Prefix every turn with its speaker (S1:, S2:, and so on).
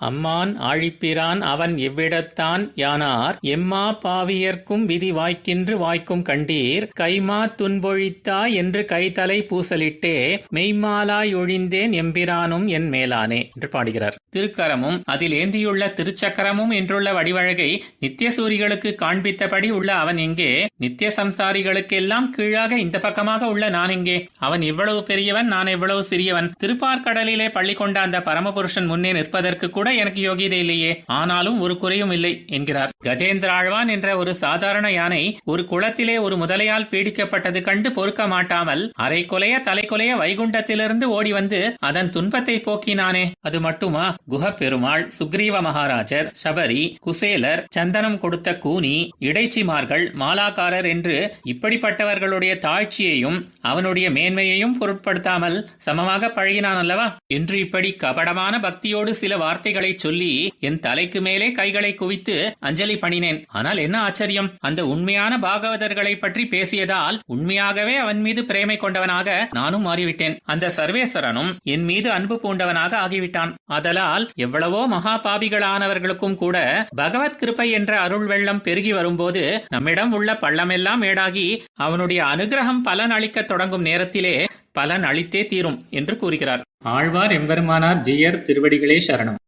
S1: அம்மான் ஆழிப்பிரான் அவன் எவ்விடத்தான் யானார்? எம்மா பாவியர்க்கும் விதி வாய்க்கின்று வாய்க்கும் கண்டீர். கைமா துன்பொழித்தா என்று கைத்தலை பூசலிட்டே மெய்மாலாய் ஒழிந்தேன் எம்பிரானும் என் மேலானே என்று பாடுகிறார். திருக்கரமும் அதில் ஏந்தியுள்ள திருச்சக்கரமும் என்றுள்ள வடிவழகை நித்தியசூரிகளுக்கு காண்பித்தபடி உள்ள அவன் எங்கே? நித்திய சம்சாரிகளுக்கெல்லாம் கீழாக இந்த பக்கமாக உள்ள நான் எங்கே? அவன் இவ்வளவு பெரியவன் நான் எவ்வளவு சிறியவன்? திருப்பார்கடலிலே பள்ளி கொண்ட அந்த பரமபுருஷன் முன்னே நிற்பதற்கு கூட எனக்கு யோகியதை இல்லையே. ஆனாலும் ஒரு குறையும் இல்லை என்கிறார். கஜேந்திராழ்வான் என்ற ஒரு சாதாரண யானை ஒரு குளத்திலே ஒரு முதலையால் பீடிக்கப்பட்டது கண்டு பொறுக்க மாட்டாமல் அரை கொலைய தலை கொலைய வைகுண்டத்திலிருந்து ஓடி வந்து அதன் துன்பத்தை போக்கினானே. அது மட்டுமா? குஹப் பெருமாள் சுக்ரீவ மகாராஜர் சபரி குசேலர் சந்தனம் கொடுத்த கூனி இடைச்சிமார்கள் மாலாக்காரர் என்று இப்படிப்பட்டவர்களுடைய தாழ்ச்சியையும் அவனுடைய மேன்மையையும் பொருட்படுத்தாமல் சமமாக பழகினான் அல்லவா? என்று இப்படி கபடமான பக்தியோடு சில வார்த்தைகள் சொல்லி என் தலைக்கு மேலே கைகளை குவித்து அஞ்சலி பண்ணினேன். ஆனால் என்ன ஆச்சரியம்? அந்த உண்மையான பாகவதர்களை பற்றி பேசியதால் உண்மையாகவே அவன் மீது பிரேமை கொண்டவனாக நானும் மாறிவிட்டேன். அந்த சர்வேஸ்வரனும் என் மீது அன்பு பூண்டவனாக ஆகிவிட்டான். அதலால் எவ்வளவோ மகா பாபிகளானவர்களுக்கும் கூட பகவத் கிருபை என்ற அருள் வெள்ளம் பெருகி வரும்போது நம்மிடம் உள்ள பள்ளமெல்லாம் மேடாகி அவனுடைய அனுகிரகம் பலன் அளிக்கத் தொடங்கும் நேரத்திலே பலன் அளித்தே தீரும் என்று கூறுகிறார். ஆழ்வார் எம்பெருமானார் ஜியர் திருவடிகளே சரணம்.